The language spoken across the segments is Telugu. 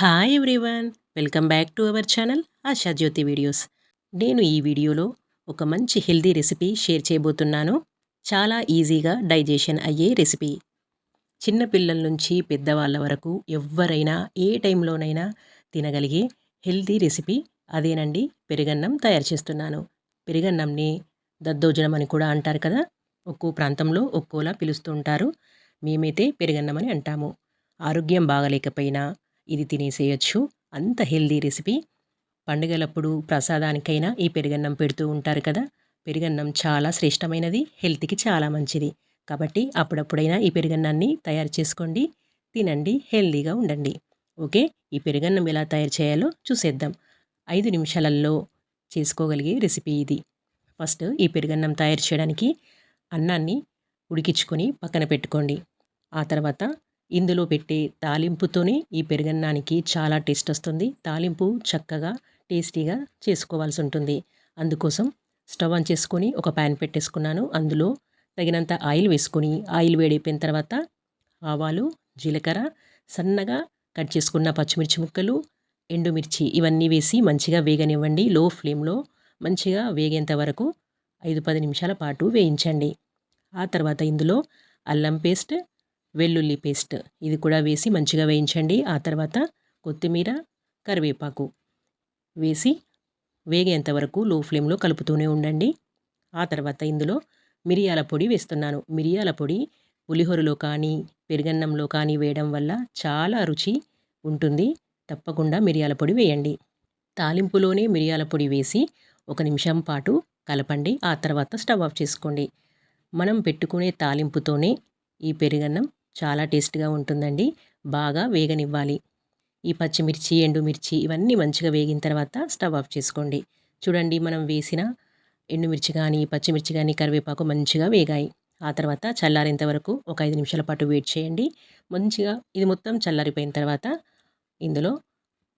Hi everyone welcome back to our channel Asha Jyothi videos నేను ఈ వీడియోలో ఒక మంచి హెల్దీ రెసిపీ షేర్ చేయబోతున్నాను. చాలా ఈజీగా డైజెషన్ అయ్యే రెసిపీ చిన్నపిల్లల నుంచి పెద్దవాళ్ళ వరకు ఎవరైనా ఏ టైంలోనైనా తినగలిగే హెల్దీ రెసిపీ అదేనండి పెరుగన్నం తయారు చేస్తున్నాను. పెరుగన్నంని దద్దోజనం అని కూడా అంటారు కదా ఒక్కో ప్రాంతంలో ఒక్కోలా పిలుస్తుంటారు మేమైతే పెరుగన్నం అని అంటాము. ఆరోగ్యం బాగలేకపోయినా ఇది తినేసేయచ్చు. అంత హెల్దీ రెసిపీ. పండుగలప్పుడు ప్రసాదానికైనా ఈ పెరుగన్నం పెడుతూ ఉంటారు కదా! పెరుగన్నం చాలా శ్రేష్టమైనది హెల్త్కి చాలా మంచిది. కాబట్టి అప్పుడప్పుడైనా ఈ పెరుగన్నాన్ని తయారు చేసుకోండి తినండి హెల్దీగా ఉండండి. ఓకే? ఈ పెరుగన్నం ఎలా తయారు చేయాలో చూసేద్దాం. ఐదు నిమిషాలలో చేసుకోగలిగే రెసిపీ ఇది. ఫస్ట్ ఈ పెరుగన్నం తయారు చేయడానికి అన్నాన్ని ఉడికించుకొని పక్కన పెట్టుకోండి. ఆ తర్వాత ఇందులో పెట్టే తాలింపుతోనే ఈ పెరుగన్నానికి చాలా టేస్ట్ వస్తుంది. తాలింపు చక్కగా టేస్టీగా చేసుకోవాల్సి ఉంటుంది. అందుకోసం స్టవ్ ఆన్ చేసుకొని ఒక ప్యాన్ పెట్టేసుకున్నాను. అందులో తగినంత ఆయిల్ వేసుకొని ఆయిల్ వేడైపోయిన తర్వాత ఆవాలు జీలకర్ర సన్నగా కట్ చేసుకున్న పచ్చిమిర్చి ముక్కలు ఎండుమిర్చి ఇవన్నీ వేసి మంచిగా వేగనివ్వండి. లో ఫ్లేమ్లో మంచిగా వేగేంత వరకు ఐదు పది నిమిషాల పాటు వేయించండి. ఆ తర్వాత ఇందులో అల్లం పేస్ట్ వెల్లుల్లి పేస్ట్. ఇది కూడా వేసి మంచిగా వేయించండి. ఆ తర్వాత కొత్తిమీర కరివేపాకు వేసి వేగేంత వరకు లో ఫ్లేమ్లో కలుపుతూనే ఉండండి. ఆ తర్వాత ఇందులో మిరియాల పొడి వేస్తున్నాను. మిరియాల పొడి పులిహోరలో కానీ పెరుగన్నంలో కానీ వేయడం వల్ల చాలా రుచి ఉంటుంది. తప్పకుండా మిరియాల పొడి వేయండి. తాలింపులోనే మిరియాల పొడి వేసి ఒక నిమిషం పాటు కలపండి. ఆ తర్వాత స్టవ్ ఆఫ్ చేసుకోండి. మనం పెట్టుకునే తాలింపుతోనే ఈ పెరుగన్నం చాలా టేస్ట్గా ఉంటుందండి. బాగా వేగనివ్వాలి. ఈ పచ్చిమిర్చి ఎండుమిర్చి ఇవన్నీ మంచిగా వేగిన తర్వాత స్టవ్ ఆఫ్ చేసుకోండి. చూడండి మనం వేసిన ఎండుమిర్చి కానీ పచ్చిమిర్చి కానీ కరివేపాకు మంచిగా వేగాయి. ఆ తర్వాత చల్లారేంత వరకు ఒక ఐదు నిమిషాల పాటు వెయిట్ చేయండి. మంచిగా ఇది మొత్తం చల్లారిపోయిన తర్వాత ఇందులో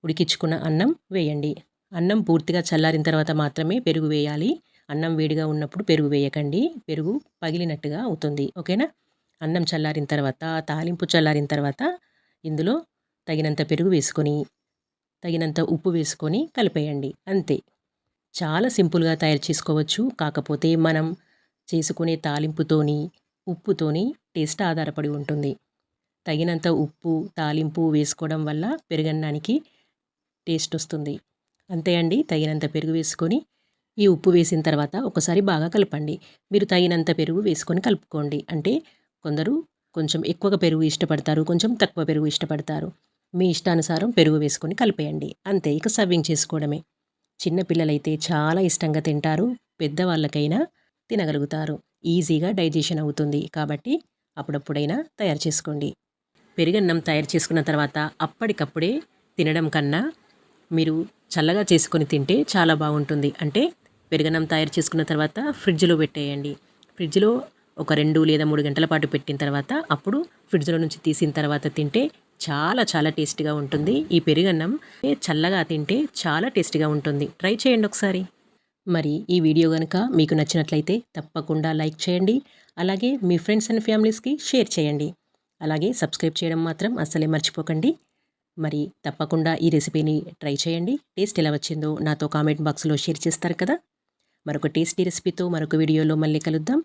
ఉడికించుకున్న అన్నం వేయండి. అన్నం పూర్తిగా చల్లారిన తర్వాత మాత్రమే పెరుగు వేయాలి. అన్నం వేడిగా ఉన్నప్పుడు పెరుగు వేయకండి. పెరుగు పగిలినట్టుగా అవుతుంది. ఓకేనా? అన్నం చల్లారిన తర్వాత తాలింపు చల్లారిన తర్వాత ఇందులో తగినంత పెరుగు వేసుకొని తగినంత ఉప్పు వేసుకొని కలిపేయండి. అంతే. చాలా సింపుల్గా తయారు చేసుకోవచ్చు. కాకపోతే మనం చేసుకునే తాలింపుతోని ఉప్పుతోని టేస్ట్ ఆధారపడి ఉంటుంది. తగినంత ఉప్పు తాలింపు వేసుకోవడం వల్ల పెరుగన్నానికి టేస్ట్ వస్తుంది. అంతే అండి. తగినంత పెరుగు వేసుకొని ఈ ఉప్పు వేసిన తర్వాత ఒకసారి బాగా కలపండి. మీరు తగినంత పెరుగు వేసుకొని కలుపుకోండి. అంటే కొందరు కొంచెం ఎక్కువగా పెరుగు ఇష్టపడతారు కొంచెం తక్కువ పెరుగు ఇష్టపడతారు. మీ ఇష్టానుసారం పెరుగు వేసుకొని కలిపేయండి. అంతే ఇక సర్వింగ్ చేసుకోవడమే. చిన్నపిల్లలైతే చాలా ఇష్టంగా తింటారు పెద్దవాళ్ళకైనా తినగలుగుతారు. ఈజీగా డైజెషన్ అవుతుంది కాబట్టి అప్పుడప్పుడైనా తయారు చేసుకోండి. పెరుగన్నం తయారు చేసుకున్న తర్వాత అప్పటికప్పుడే తినడం కన్నా మీరు చల్లగా చేసుకొని తింటే చాలా బాగుంటుంది. అంటే పెరుగన్నం తయారు చేసుకున్న తర్వాత ఫ్రిడ్జ్లో పెట్టేయండి. ఫ్రిడ్జ్లో ఒక రెండు లేదా మూడు గంటల పాటు పెట్టిన తర్వాత అప్పుడు ఫ్రిడ్జ్లో నుంచి తీసిన తర్వాత తింటే చాలా చాలా టేస్టీగా ఉంటుంది. ఈ పెరుగన్నం చల్లగా తింటే చాలా టేస్టీగా ఉంటుంది. ట్రై చేయండి ఒకసారి. మరి ఈ వీడియో కనుక మీకు నచ్చినట్లయితే తప్పకుండా లైక్ చేయండి. అలాగే మీ ఫ్రెండ్స్ అండ్ ఫ్యామిలీస్కి షేర్ చేయండి. అలాగే సబ్స్క్రైబ్ చేయడం మాత్రం అస్సలే మర్చిపోకండి. మరి తప్పకుండా ఈ రెసిపీని ట్రై చేయండి. టేస్ట్ ఎలా వచ్చిందో నాతో కామెంట్ బాక్స్లో షేర్ చేస్తారు కదా. మరొక టేస్టీ రెసిపీతో మరొక వీడియోలో మళ్ళీ కలుద్దాం.